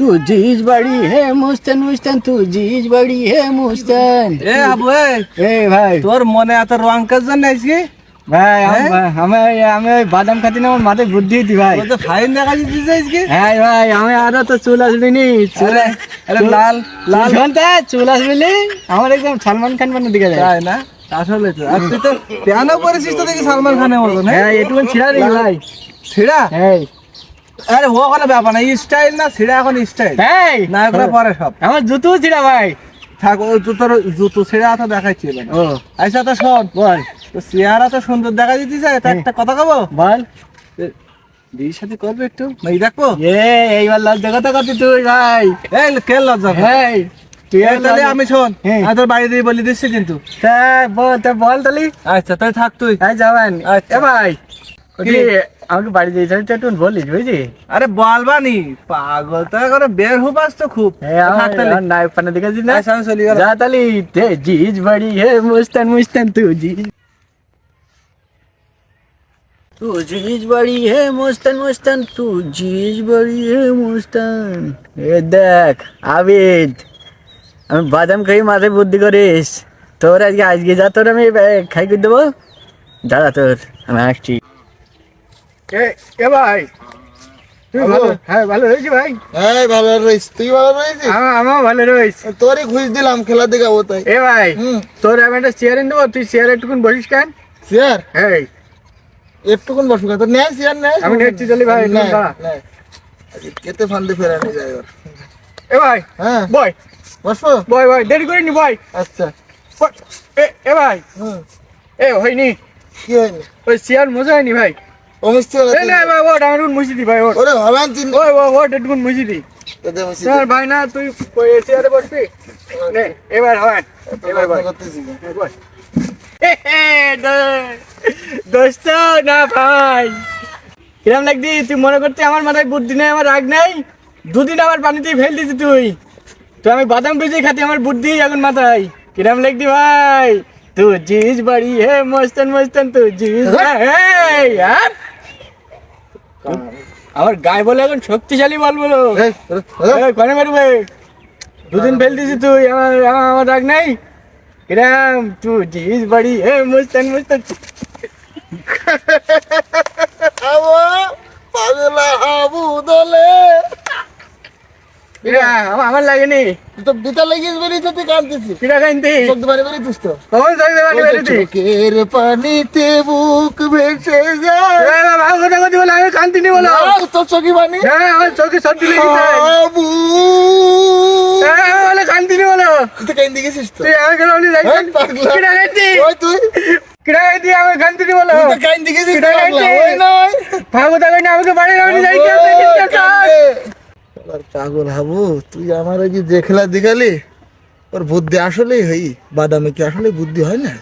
तुझीच बडी हे मुस्तान मुस्तान तुझीच बडी हे मुस्तान এ আবু এ এ ভাই তোর মনে এত রং কাজ জন্য আজকে ভাই হ্যাঁ? আম- আমি আমি ওই বাদাম খাতি না আমার মাথায় বুদ্ধি দি ভাই তোর তো ফাইন দেখা দিচ্ছে আজকে হ্যাঁ ভাই আমি আরো তো চুল আসবি নি চুল আরে, আরে লাল লাল শুনতে চুল আসবি নি? আমার একদম সালমান খান বানো দিকে যায় তাই না আসলে তো আর তুই তো পিয়ানো করেছিস তো দেখি সালমান খানের মতন হ্যাঁ হ্যাঁ একটু ছিড়া দিই ভাই ছিড়া হ্যাঁ আরে ও কোনো ব্যাপার না স্টাইল না ছিড়া এখন স্টাইল হ্যাঁ না করে পরে সব। আমার জুতো ছিড়া ভাই। থাক ও জুতোর জুতো ছিড়া তো দেখাচ্ছি ও। আচ্ছা তো শোন। বল। তো চেহারা তো সুন্দর দেখা দিতেছে তা একটা কথা কব? বল। বিয়ের সাথে করবে একটু? নাই দেখব? এ এইবার লজ্জা কথা করতি তুই ভাই। এই কে লজ্জা? হ্যাঁ তুই তাহলে আমি শোন হ্যাঁ। আমি তোর বাড়ি দিয়ে বলে দিচ্ছি কিন্তু। তা বল তা বল তালি আচ্ছা তাই থাক তুই। হ্যাঁ যাবেন। আচ্ছা। এ ভাই। আমাকে বাড়ি যেতে হবে একটু বলিস বুঝলি? আরে বলবানি পাগল তো করে বের হবাস তো খুব। থাক তাহলে। আমার নাইফ পানা দিকে দিস আমি চলে গেলাম। যা তালি তে জিজ বাড়ি হে মুস্তান মুস্তান তু জিজ। তু জিজ বাড়ি হে মুস্তান মুস্তান তু জিজ বাড়ি হে মুস্তান। এ দেখ আবিদ আমি বাদাম খাই মাথায় বুদ্ধি করিস। তোর আজকে আজকে যা তোর আমি খাই করে দেবো। দাদা তোর আমি আসছি। এ ভাই। তুই ভালো? হ্যাঁ ভালো রয়েছি ভাই? হ্যাঁ ভালো রয়েছিস তুই ভালো রয়েছিস? আমার আমার ভালো রয়েছে। তোরই ঘুষ দিলাম খেলা দেখাবো তাই। এ ভাই তোর আমি একটা চেয়ার এনে দেবো তুই চেয়ার একটুকুন বসিস কেন? চেয়ার এই। একটুকুন বসবো তোর নেয় চেয়ার আমি নেচ্ছি চলি ভাই। নেয়। আজকে কেতে ফান্দে ফেরানি যায়। এ ভাই হ্যাঁ। বয়। বসবো? বয় বয় দেরি করে নি বয়। আচ্ছা। এ এ ভাই। হুম। এ হয়নি। কি হয়নি? ওই চেয়ার মজা হয়নি ভাই। ও না ভাই না তুই ওই চেয়ারে বসবি? এবার হয় এবার না। দোস্ত ভাই। কিরম লাগদি তুই মনে করতে আমার মাথায় বুদ্ধি নেই আমার রাগ নাই? দুদিন আমার পানিতে ফেল দিছি তুই। তো আমি বাদাম বেজে খাতি আমার বুদ্ধি এখন মাথায়। কিরম লাগদি ভাই? তু জিজ বাড়ি হে মস্তান মস্তান তু জিজ এই, আর? আমার গায়ে বলে এখন শক্তিশালী বল বলো। কনে মারবে দুদিন ফেল দিছি তুই আমার আমার রাগ নাই? কিরাম তু জিজ বাড়ি এ মুস্তান মস্তান আবো, পাগলা হাবু দলে কিরা আমার লাগেনি। তো বিতা লাগিস বেরিয়েছ তুই কাঁদতেছিস। কিরা কাইন্তি চোখ দুবারে বেরিয়েছিস তো? কখন যাই দেবা ওই চোখের পানিতে বুক ভেসে যায়। ভালো কথা কথা বলে আমি বলো। আউ, তোর চোখে পানি। হ্যাঁ আমার চোখে সর্দি বলে। তুই তো কেন যাই কিরা কিরা বলো। কিরা আমাকে বাড়ি যাবি যাই আবার পাগল হাবু। তুই আমার ওই যে যে খেলা দেখালি ওর বুদ্ধি আসলেই হই, বাদামে কি আসলে বুদ্ধি হয় না?